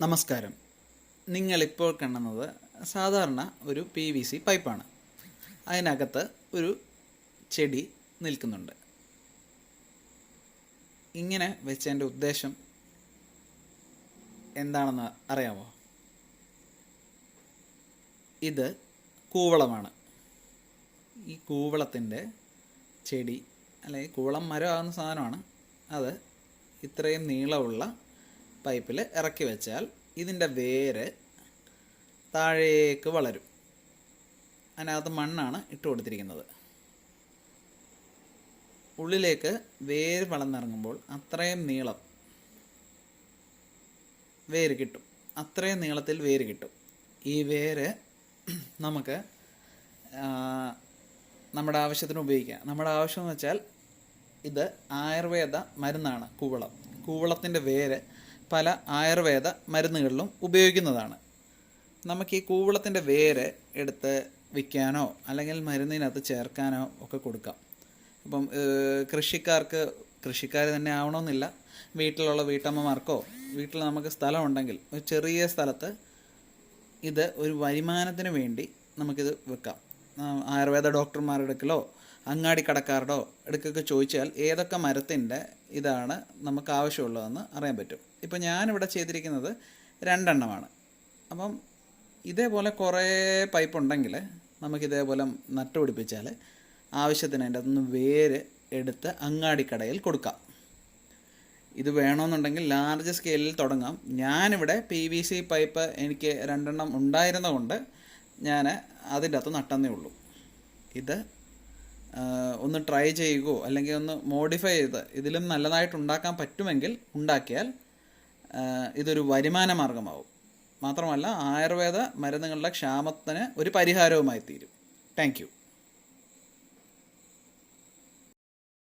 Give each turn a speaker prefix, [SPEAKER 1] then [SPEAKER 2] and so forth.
[SPEAKER 1] നമസ്കാരം. നിങ്ങളിപ്പോൾ കാണുന്നത് സാധാരണ ഒരു പി വി സി പൈപ്പാണ്. അതിനകത്ത് ഒരു ചെടി നിൽക്കുന്നുണ്ട്. ഇങ്ങനെ വെച്ചതിന്റെ ഉദ്ദേശം എന്താണെന്ന് അറിയാമോ? ഇത് കൂവളമാണ്. ഈ കൂവളത്തിന്റെ ചെടി അല്ലെങ്കിൽ കൂവളം മരം ആകുന്ന സാധനമാണ്. അത് ഇത്രയും നീളമുള്ള പൈപ്പിൽ ഇറക്കി വെച്ചാൽ ഇതിന്റെ വേര് താഴേക്ക് വളരും. അതിനകത്ത് മണ്ണാണ് ഇട്ട് കൊടുത്തിരിക്കുന്നത്. ഉള്ളിലേക്ക് വേര് വളർന്നിറങ്ങുമ്പോൾ അത്രയും നീളം വേര് കിട്ടും. അത്രയും നീളത്തിൽ വേര് കിട്ടും. ഈ വേര് നമുക്ക് നമ്മുടെ ആവശ്യത്തിന് ഉപയോഗിക്കാം. നമ്മുടെ ആവശ്യം എന്ന് വെച്ചാൽ ഇത് ആയുർവേദ മരുന്നാണ് കൂവളം. കൂവളത്തിന്റെ വേര് പല ആയുർവേദ മരുന്നുകളിലും ഉപയോഗിക്കുന്നതാണ്. നമുക്ക് ഈ കൂവളത്തിന്റെ വേര് എടുത്ത് വിൽക്കാനോ അല്ലെങ്കിൽ മരുന്നിനകത്ത് ചേർക്കാനോ ഒക്കെ കൊടുക്കാം. ഇപ്പം കൃഷിക്കാർക്ക് കൃഷിക്കാർ തന്നെ ആവണമെന്നില്ല. വീട്ടിലുള്ള വീട്ടമ്മമാർക്കോ വീട്ടിൽ നമുക്ക് സ്ഥലമുണ്ടെങ്കിൽ ഒരു ചെറിയ സ്ഥലത്ത് ഇത് ഒരു വരുമാനത്തിന് വേണ്ടി നമുക്കിത് വെക്കാം. ആയുർവേദ ഡോക്ടർമാരുടെ അടുക്കലോ അങ്ങാടി കടക്കാരുടെ അടുക്കൊക്കെ ചോദിച്ചാൽ ഏതൊക്കെ മരത്തിന്റെ ഇതാണ് നമുക്ക് ആവശ്യമുള്ളതെന്ന് അറിയാൻ പറ്റും. ഇപ്പോൾ ഞാനിവിടെ ചെയ്തിരിക്കുന്നത് രണ്ടെണ്ണമാണ്. അപ്പം ഇതേപോലെ കുറേ പൈപ്പ് ഉണ്ടെങ്കിൽ നമുക്കിതേപോലെ നട്ടുപിടിപ്പിച്ചാൽ ആവശ്യത്തിന് അതിന്റെ അതൊന്ന് വേര് എടുത്ത് അങ്ങാടിക്കടയിൽ കൊടുക്കാം. ഇത് വേണമെന്നുണ്ടെങ്കിൽ ലാർജ് സ്കെയിലിൽ തുടങ്ങാം. ഞാനിവിടെ പി വി സി പൈപ്പ് എനിക്ക് രണ്ടെണ്ണം ഉണ്ടായിരുന്നതുകൊണ്ട് ഞാൻ അതിന്റെ അകത്ത് നട്ടെന്നേ ഉള്ളൂ. ഇത് ഒന്ന് ട്രൈ ചെയ്യുകയോ അല്ലെങ്കിൽ ഒന്ന് മോഡിഫൈ ചെയ്ത് ഇതിലും നല്ലതായിട്ട് ഉണ്ടാക്കാൻ പറ്റുമെങ്കിൽ ഉണ്ടാക്കിയാൽ ഇതൊരു വരുമാന മാർഗമാവും. മാത്രമല്ല ആയുർവേദ മരുന്നുകളുടെ ക്ഷാമത്തിന് ഒരു പരിഹാരവുമായി തീരും. താങ്ക്